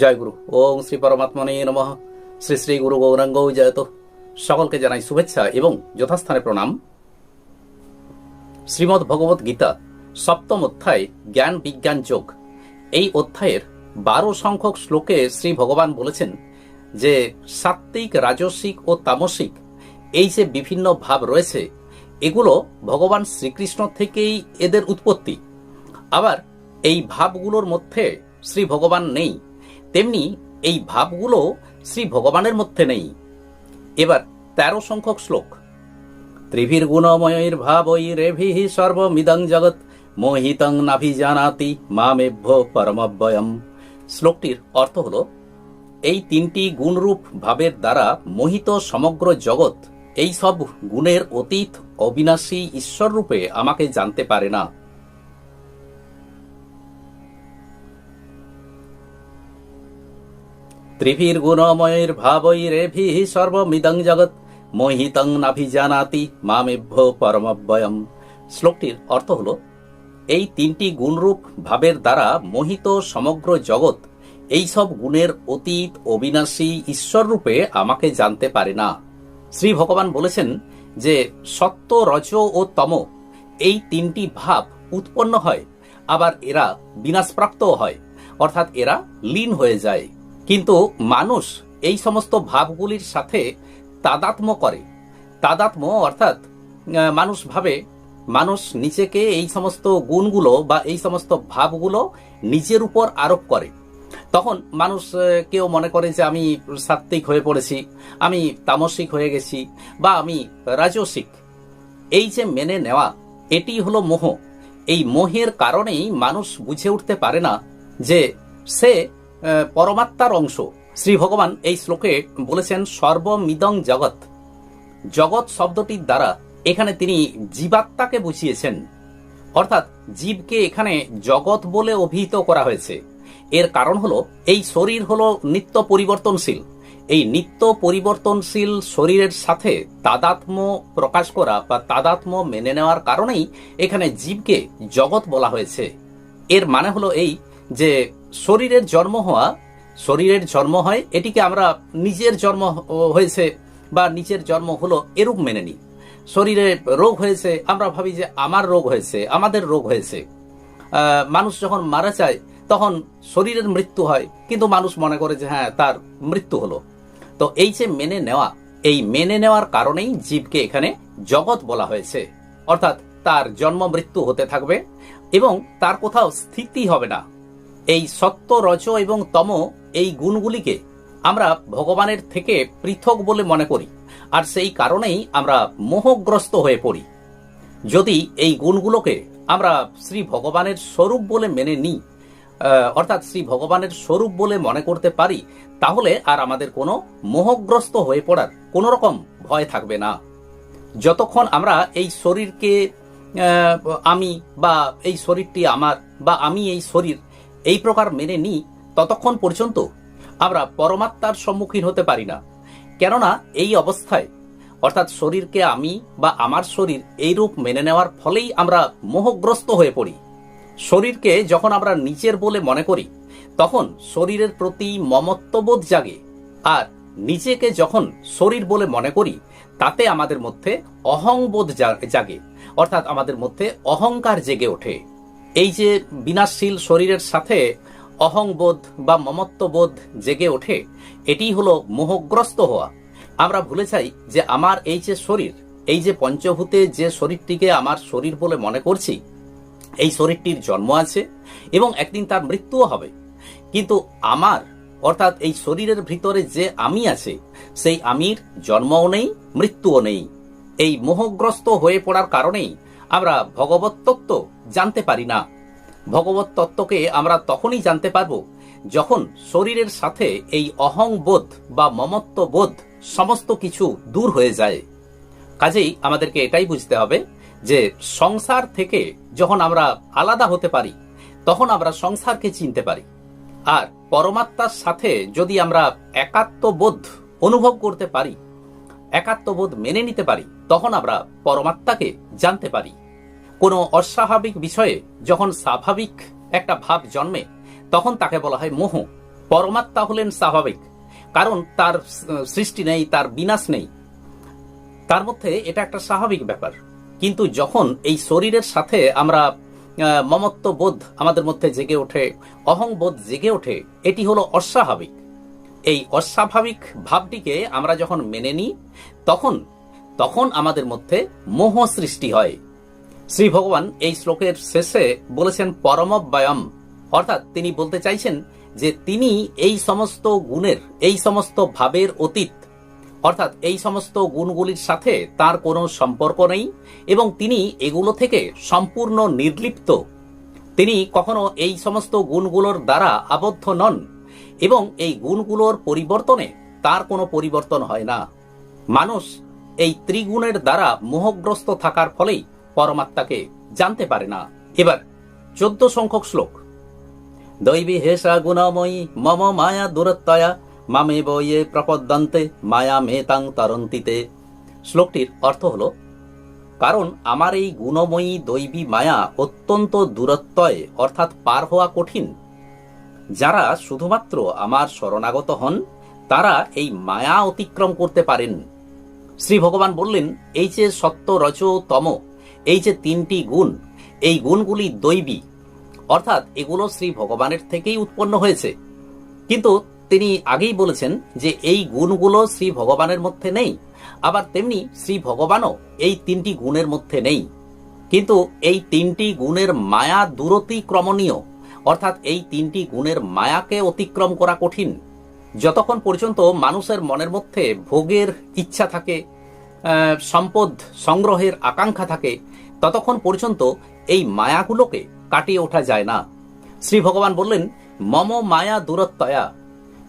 জয় গুরু। ওম শ্রী পরমাত্মনে নমঃ। শ্রী শ্রী গুরু গৌরাঙ্গ জয়ত। সকলকে জানাই শুভেচ্ছা এবং যথাস্থানে প্রণাম। শ্রীমদ ভগবত গীতা, সপ্তম অধ্যায়, জ্ঞান বিজ্ঞান যোগ। এই অধ্যায়ের বারো সংখ্যক শ্লোকে শ্রী ভগবান বলেছেন যে, সাত্ত্বিক, রাজসিক ও তামসিক এই যে বিভিন্ন ভাব রয়েছে, এগুলো ভগবান শ্রীকৃষ্ণ থেকেই এদের উৎপত্তি। আবার এই ভাবগুলোর মধ্যে শ্রী ভগবান নেই। তেমনি এই ভাবগুলো শ্রী ভগবানের মধ্যে নেই। এবার তেরো সংখ্যক শ্লোক। ত্রিভির গুণময়ীর ভাবই রেভি সর্বমিদং জগৎ, মোহিতং নাভি জানাতি মামেভ্য পরমব্যয়ম। শ্লোকটির অর্থ হল, এই তিনটি গুণরূপ ভাবের দ্বারা মোহিত সমগ্র জগৎ, এই সব গুণের অতীত অবিনাশী ঈশ্বর রূপে আমাকে জানতে পারে না। ত্রিভির গুণময়ের ভাবই রেভি সর্বমিদং জগৎ। মোহিতং নাভিজানাতি মামেভ্য পরমব্যয়ম শ্লোকটির অর্থ হল, এই তিনটি গুণরূপ ভাবের দ্বারা মোহিত সমগ্র জগৎ, এই সব গুণের অতীত, অবিনাশী ঈশ্বর রূপে আমাকে জানতে পারে না। শ্রী ভগবান বলেছেন যে, সত্য, রজ ও তম, এই তিনটি ভাব উৎপন্ন হয়, আবার এরা বিনাশপ্রাপ্তও হয়, অর্থাৎ এরা লীন হয়ে যায়। কিন্তু মানুষ এই সমস্ত ভাবগুলির সাথে তাদাত্ম করে। তাদাত্ম অর্থাৎ মানুষ ভাবে, মানুষ নিজেকে এই সমস্ত গুণগুলো বা এই সমস্ত ভাবগুলো নিজের উপর আরোপ করে। তখন মানুষ কেউ মনে করে যে আমি সাত্ত্বিক হয়ে পড়েছি, আমি তামসিক হয়ে গেছি বা আমি রাজসিক। এই যে মেনে নেওয়া, এটি হলো মোহ। এই মোহের কারণেই মানুষ বুঝে উঠতে পারে না যে সে পরমাত্মার অংশ। শ্রী ভগবান এই শ্লোকে বলেছেন, সর্বমিদং জগৎ। জগৎ শব্দটির দ্বারা এখানে তিনি জীবাত্মাকে বুঝিয়েছেন। অর্থাৎ জীবকে এখানে জগৎ বলে অভিহিত করা হয়েছে। এর কারণ হলো, এই শরীর হলো নিত্য পরিবর্তনশীল। এই নিত্য পরিবর্তনশীল শরীরের সাথে তাদাত্ম প্রকাশ করা বা তাদাত্ম মেনে নেওয়ার কারণেই এখানে জীবকে জগৎ বলা হয়েছে। এর মানে হলো এই যে শরীরের জন্ম হওয়া, শরীরের জন্ম হয়, এটিকে আমরা নিজের জন্ম হয়েছে বা নিজের জন্ম হলো এরূপ মেনে নিই। শরীরে রোগ হয়েছে, আমরা ভাবি যে আমার রোগ হয়েছে, আমাদের রোগ হয়েছে। মানুষ যখন মারা যায়, তখন শরীরের মৃত্যু হয়, কিন্তু মানুষ মনে করে যে হ্যাঁ তার মৃত্যু হলো। তো এই যে মেনে নেওয়া, এই মেনে নেওয়ার কারণেই জীবকে এখানে জগৎ বলা হয়েছে। অর্থাৎ তার জন্ম মৃত্যু হতে থাকবে এবং তার কোথাও স্থিতি হবে না। এই সত্য, রজ এবং তম এই গুণগুলিকে আমরা ভগবানের থেকে পৃথক বলে মনে করি। আর সেই কারণেই আমরা মোহগ্রস্ত হয়ে পড়ি। যদি এই গুণগুলোকে আমরা শ্রী ভগবানের স্বরূপ বলে মেনে নিই অর্থাৎ শ্রী ভগবানের স্বরূপ বলে মনে করতে পারি, তাহলে আর আমাদের কোনো মোহগ্রস্ত হয়ে পড়ার কোনো রকম ভয় থাকবে না। যতক্ষণ আমরা এই শরীরকে আমি বা এই শরীরটি আমার বা আমি এই শরীর এই প্রকার মেনে নিই ততক্ষণ পর্যন্ত আমরা পরমাত্মার সম্মুখীন হতে পারি না। কেননা এই অবস্থায়, অর্থাৎ শরীরকে আমি বা আমার শরীর এই রূপ মেনে নেওয়ার ফলেই আমরা মোহগ্রস্ত হয়ে পড়ি। শরীরকে যখন আমরা নিজের বলে মনে করি, তখন শরীরের প্রতি মমত্ববোধ জাগে। আর নিজেকে যখন শরীর বলে মনে করি, তাতে আমাদের মধ্যে অহংবোধ জাগে। অর্থাৎ আমাদের মধ্যে অহংকার জেগে ওঠে। এই যে বিনাশশীল শরীরের সাথে অহংবোধ বা মমত্ববোধ জেগে ওঠে, এটি হলো মোহগ্রস্ত হওয়া। আমরা ভুলে যাই যে আমার এই যে শরীর, এই যে পঞ্চভূতে যে শরীরটিকে আমার শরীর বলে মনে করছি, এই শরীরটির জন্ম আছে এবং একদিন তার মৃত্যুও হবে। কিন্তু আমার, অর্থাৎ এই শরীরের ভিতরে যে আমি আছে, সেই আমির জন্মও নেই, মৃত্যুও নেই। এই মোহগ্রস্ত হয়ে পড়ার কারণেই আমরা ভগবত তত্ত্ব জানতে পারি না। ভগবত তত্ত্বকে আমরা তখনই জানতে পারব যখন শরীরের সাথে এই অহংবোধ বা মমত্ব বোধ সমস্ত কিছু দূর হয়ে যায়। কাজেই আমাদেরকে এটাই বুঝতে হবে যে সংসার থেকে যখন আমরা আলাদা হতে পারি, তখন আমরা সংসারকে চিনতে পারি। আর পরমাত্মার সাথে যদি আমরা একাত্মবোধ অনুভব করতে পারি একাত্মবোধ মেনে নিতে পারি, তখন আমরা পরমাত্মাকে জানতে পারি। কোনো অস্বাভাবিক বিষয়ে যখন স্বাভাবিক একটা ভাব জন্মে, তখন তাকে বলা হয় মোহ। পরমাত্মা হলেন স্বাভাবিক, কারণ তার সৃষ্টি নেই, তার বিনাশ নেই। তার মধ্যে এটা একটা স্বাভাবিক ব্যাপার। কিন্তু যখন এই শরীরের সাথে আমরা মমত্ব বোধ আমাদের মধ্যে জেগে ওঠে অহংবোধ জেগে ওঠে, এটি হলো অস্বাভাবিক। এই অস্বাভাবিক ভাবটিকে আমরা যখন মেনে নিই, তখন তখন আমাদের মধ্যে মোহ সৃষ্টি হয়। শ্রী ভগবান এই শ্লোকের শেষে বলেছেন পরমব্যয়ম। অর্থাৎ তিনি বলতে চাইছেন যে তিনি এই সমস্ত গুণের, এই সমস্ত ভাবের অতীত, অর্থাৎ এই সমস্ত গুণগুলির সাথে তার কোনো সম্পর্ক নেই এবং তিনি এগুলো থেকে সম্পূর্ণ নির্লিপ্ত। তিনি কখনো এই সমস্ত গুণগুলোর দ্বারা আবদ্ধ নন এবং এই গুণগুলোর পরিবর্তনে তার কোনো পরিবর্তন হয় না। মানুষ এই ত্রিগুণের দ্বারা মোহগ্রস্ত থাকার ফলেই পরমাত্মাকে জানতে পারে না। এবার চোদ্দ সংখ্যক শ্লোক। দৈবী হেসা গুণময়ী মম মায়া দূরত্বয়া মামে বইয়ে প্রপদ্যন্তে, মায়া মেতাং তরন্তিতে। শ্লোকটির অর্থ হল, কারণ আমার এই গুণময়ী দৈবী মায়া অত্যন্ত দূরত্বয়, অর্থাৎ পার হওয়া কঠিন। যারা শুধুমাত্র আমার শরণাগত হন, তারা এই মায়া অতিক্রম করতে পারেন। শ্রী ভগবান বললেন, এই যে সত্য রজ তম এই যে তিনটি গুণ, এই গুণগুলি দৈবী, অর্থাৎ এগুলো শ্রী ভগবানের থেকেই উৎপন্ন হয়েছে। কিন্তু তিনি আগেই বলেছেন যে এই গুণগুলো শ্রী ভগবানের মধ্যে নেই, আবার তেমনি শ্রী ভগবানও এই তিনটি গুণের মধ্যে নেই। কিন্তু এই তিনটি গুণের মায়া দূরতিক্রমণীয়, অর্থাৎ এই তিনটি গুণের মায়াকে অতিক্রম করা কঠিন। যতক্ষণ পর্যন্ত মানুষের মনের মধ্যে ভোগের ইচ্ছা থাকে সম্পদ সংগ্রহের আকাঙ্ক্ষা থাকে, ততক্ষণ পর্যন্ত এই মায়াগুলোকে কাটিয়ে ওঠা যায় না। শ্রী ভগবান বললেন, মম মায়া দূরত্বয়া।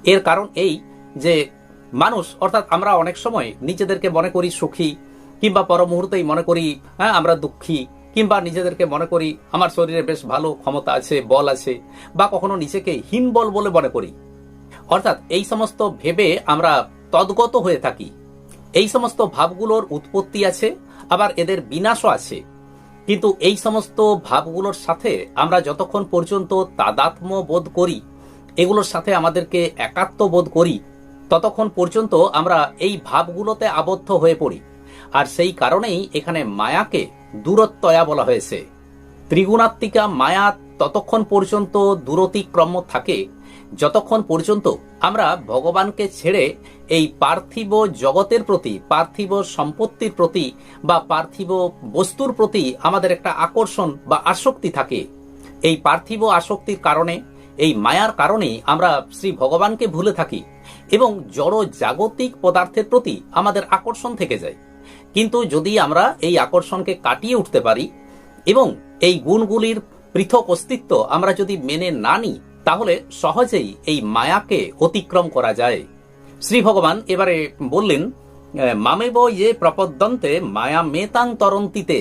এর কারণ এই যে মানুষ, অর্থাৎ আমরা অনেক সময় নিজেদেরকে মনে করি সুখী, কিংবা পর মুহূর্তেই মনে করি হ্যাঁ আমরা দুঃখী, কিংবা নিজেদেরকে মনে করি আমার শরীরে বেশ ভালো ক্ষমতা আছে, বল আছে, বা কখনো নিজেকে হীন বল বলে মনে করি। অর্থাৎ এই সমস্ত ভেবে আমরা তদ্গত হয়ে থাকি। এই সমস্ত ভাবগুলোর উৎপত্তি আছে, আবার এদের বিনাশও আছে। কিন্তু এই সমস্ত ভাবগুলোর সাথে আমরা যতক্ষণ পর্যন্ত তাদাত্ম বোধ করি, এগুলোর সাথে আমাদেরকে একাত্ম বোধ করি, ততক্ষণ পর্যন্ত আমরা এই ভাবগুলোতে আবদ্ধ হয়ে পড়ি। আর সেই কারণেই এখানে মায়াকে দূরত্বয়া বলা হয়েছে। ত্রিগুণাত্মিকা মায়া ততক্ষণ পর্যন্ত দূরতিক্রম থাকে, যতক্ষণ পর্যন্ত আমরা ভগবানকে ছেড়ে এই পার্থিব জগতের প্রতি, পার্থিব সম্পত্তির প্রতি বা পার্থিব বস্তুর প্রতি আমাদের একটা আকর্ষণ বা আসক্তি থাকে। এই পার্থিব আসক্তির কারণে, এই মায়ার কারণেই আমরা শ্রী ভগবানকে ভুলে থাকি এবং জড় জাগতিক পদার্থের প্রতি আমাদের আকর্ষণ থেকে যায়। কিন্তু যদি আমরা এই আকর্ষণকে কাটিয়ে উঠতে পারি এবং এই গুণগুলির পৃথক অস্তিত্ব আমরা যদি মেনে না নিই, তাহলে সহজেই এই মায়াকে অতিক্রম করা যায়। শ্রী ভগবান এবারে বললেন মামেব ইয়ে প্রপদ্যন্তে মায়া মেতাং তরন্তিতে।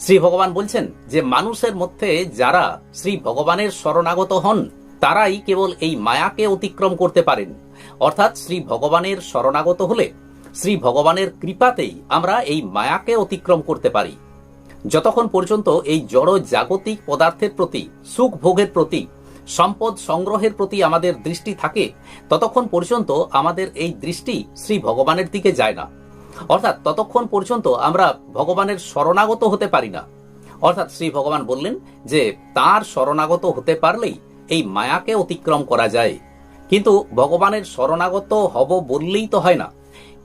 শ্রী ভগবান বলছেন যে, মানুষের মধ্যে যারা শ্রী ভগবানের শরণাগত হন, তারাই কেবল এই মায়াকে অতিক্রম করতে পারেন। অর্থাৎ শ্রী ভগবানের শরণাগত হলে শ্রী ভগবানের কৃপাতেই আমরা এই মায়াকে অতিক্রম করতে পারি। যতক্ষণ পর্যন্ত এই জড় জাগতিক পদার্থের প্রতি, সুখ ভোগের প্রতি সম্পদ সংগ্রহের প্রতি আমাদের দৃষ্টি থাকে, ততক্ষণ পর্যন্ত আমাদের এই দৃষ্টি শ্রী ভগবানের দিকে যায় না। অর্থাৎ ততক্ষণ পর্যন্ত আমরা ভগবানের শরণাগত হতে পারি না। অর্থাৎ শ্রী ভগবান বললেন যে, তার শরণাগত হতে পারলেই এই মায়াকে অতিক্রম করা যায়। কিন্তু ভগবানের শরণাগত হব বললেই তো হয় না।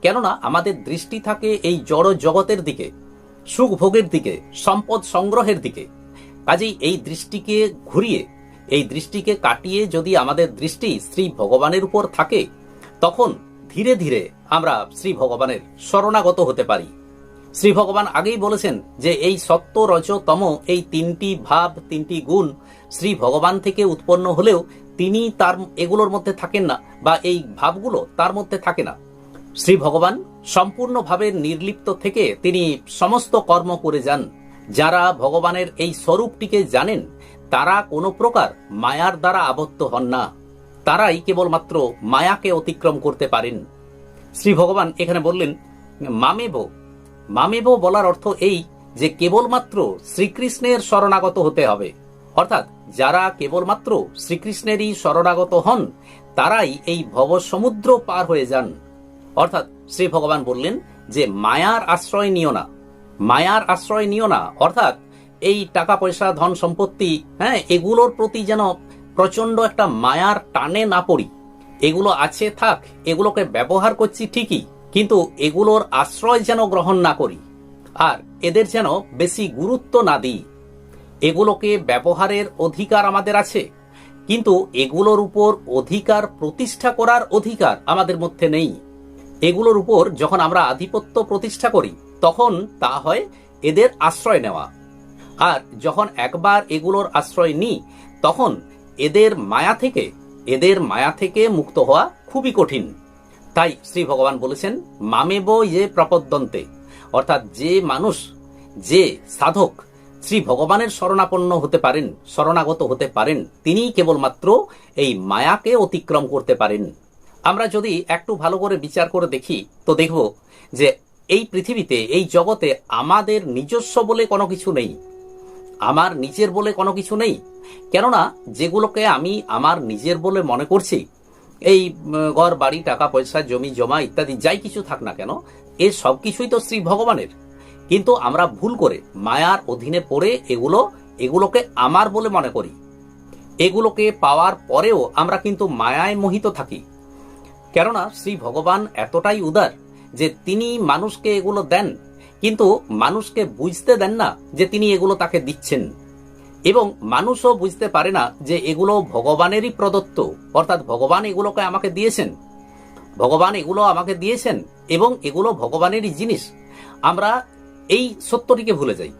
কেননা আমাদের দৃষ্টি থাকে এই জড় জগতের দিকে সুখ ভোগের দিকে, সম্পদ সংগ্রহের দিকে। কাজেই এই দৃষ্টিকে ঘুরিয়ে এই দৃষ্টিকে কাটিয়ে যদি আমাদের দৃষ্টি শ্রী ভগবানের উপর থাকে, তখন ধীরে ধীরে আমরা শ্রী ভগবানের শরণাগত হতে পারি। শ্রী ভগবান আগেই বলেছেন যে এই সত্য রজ তম এই তিনটি ভাব, তিনটি গুণ শ্রী ভগবান থেকে উৎপন্ন হলেও তিনি তার এগুলোর মধ্যে থাকেন না বা এই ভাবগুলো তার মধ্যে থাকে না। শ্রী ভগবান সম্পূর্ণভাবে নির্লিপ্ত থেকে তিনি সমস্ত কর্ম করে যান। যারা ভগবানের এই স্বরূপটিকে জানেন তারা কোনো প্রকার মায়ার দ্বারা আবদ্ধ হন না। তারাই কেবলমাত্র মায়াকে অতিক্রম করতে পারেন। শ্রী ভগবান এখানে বললেন, মামেব। মামেব বলার অর্থ এই যে কেবলমাত্র শ্রীকৃষ্ণের শরণাগত হতে হবে। অর্থাৎ যারা কেবলমাত্র শ্রীকৃষ্ণেরই শরণাগত হন, তারাই এই ভব সমুদ্র পার হয়ে যান। অর্থাৎ শ্রী ভগবান বললেন যে, মায়ার আশ্রয় নিও না। মায়ার আশ্রয় নিও না। অর্থাৎ এই টাকা পয়সা, ধন সম্পত্তি হ্যাঁ এগুলোর প্রতি যেন প্রচণ্ড একটা মায়ার টানে না পড়ি। এগুলো আছে থাক, এগুলোকে ব্যবহার করছি ঠিকই, কিন্তু এগুলোর আশ্রয় যেন গ্রহণ না করি, আর এদের যেন বেশি গুরুত্ব না দিই। এগুলোকে ব্যবহারের অধিকার আমাদের আছে, কিন্তু এগুলোর উপর অধিকার প্রতিষ্ঠা করার অধিকার আমাদের মধ্যে নেই। এগুলোর উপর যখন আমরা আধিপত্য প্রতিষ্ঠা করি, তখন তা হয় এদের আশ্রয় নেওয়া। আর যখন একবার এগুলোর আশ্রয় নিই, তখন এদের মায়া থেকে, এদের মায়া থেকে মুক্ত হওয়া খুবই কঠিন। তাই শ্রী ভগবান বলেছেন, মামেব যে প্রপদ্যন্তে। অর্থাৎ যে মানুষ, যে সাধক শ্রী ভগবানের শরণাপন্ন হতে পারেন, শরণাগত হতে পারেন তিনি কেবলমাত্র এই মায়াকে অতিক্রম করতে পারেন। আমরা যদি একটু ভালো করে বিচার করে দেখি, তো দেখব যে এই পৃথিবীতে, এই জগতে আমাদের নিজস্ব বলে কোনো কিছু নেই। আমার নিজের বলে কোনো কিছু নেই। কেননা, যেগুলোকে আমি আমার নিজের বলে মনে করছি, এই ঘর, বাড়ি, টাকা, পয়সা, জমি, জমা ইত্যাদি যাই কিছু থাক না কেন, এ সব কিছুই তো শ্রী ভগবানের। কিন্তু আমরা ভুল করে, মায়ার অধীনে পড়ে এগুলো, এগুলোকে আমার বলে মনে করি। এগুলোকে পাওয়ার পরেও আমরা কিন্তু মায়ায় মোহিত থাকি। কেননা, শ্রী ভগবান এতটাই উদার যে তিনি মানুষকে এগুলো দেন কিন্তু মানুষকে বুঝতে দেন না যে তিনি এগুলো তাকে দিচ্ছেন। এবং মানুষও বুঝতে পারে না যে এগুলো ভগবানেরই প্রদত্ত, অর্থাৎ ভগবান এগুলোকে আমাকে দিয়েছেন। ভগবান এগুলো আমাকে দিয়েছেন এবং এগুলো ভগবানেরই জিনিস। আমরা এই সত্যটিকে ভুলে যাই।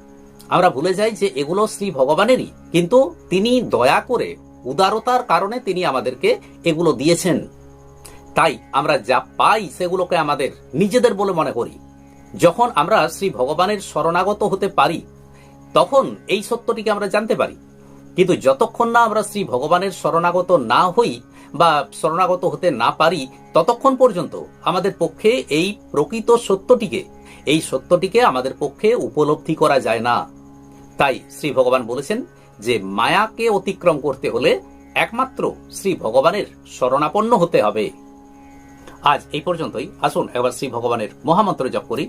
আমরা ভুলে যাই যে এগুলো শ্রী ভগবানেরই, কিন্তু তিনি দয়া করে উদারতার কারণে তিনি আমাদেরকে এগুলো দিয়েছেন। তাই আমরা যা পাই সেগুলোকে আমাদের নিজেদের বলে মনে করি। যখন আমরা শ্রী ভগবানের শরণাগত হতে পারি, তখন এই সত্যটিকে আমরা জানতে পারি। কিন্তু যতক্ষণ না আমরা শ্রী ভগবানের শরণাগত না হই বা শরণাগত হতে না পারি, ততক্ষণ পর্যন্ত আমাদের পক্ষে এই প্রকৃত সত্যটিকে, এই সত্যটিকে আমাদের পক্ষে উপলব্ধি করা যায় না। তাই শ্রী ভগবান বলেছেন যে, মায়াকে অতিক্রম করতে হলে একমাত্র শ্রী ভগবানের শরণাপন্ন হতে হবে। আজ এই পর্যন্তই। আসুন, এবার শ্রী ভগবানের মহামন্ত্র জপ করি।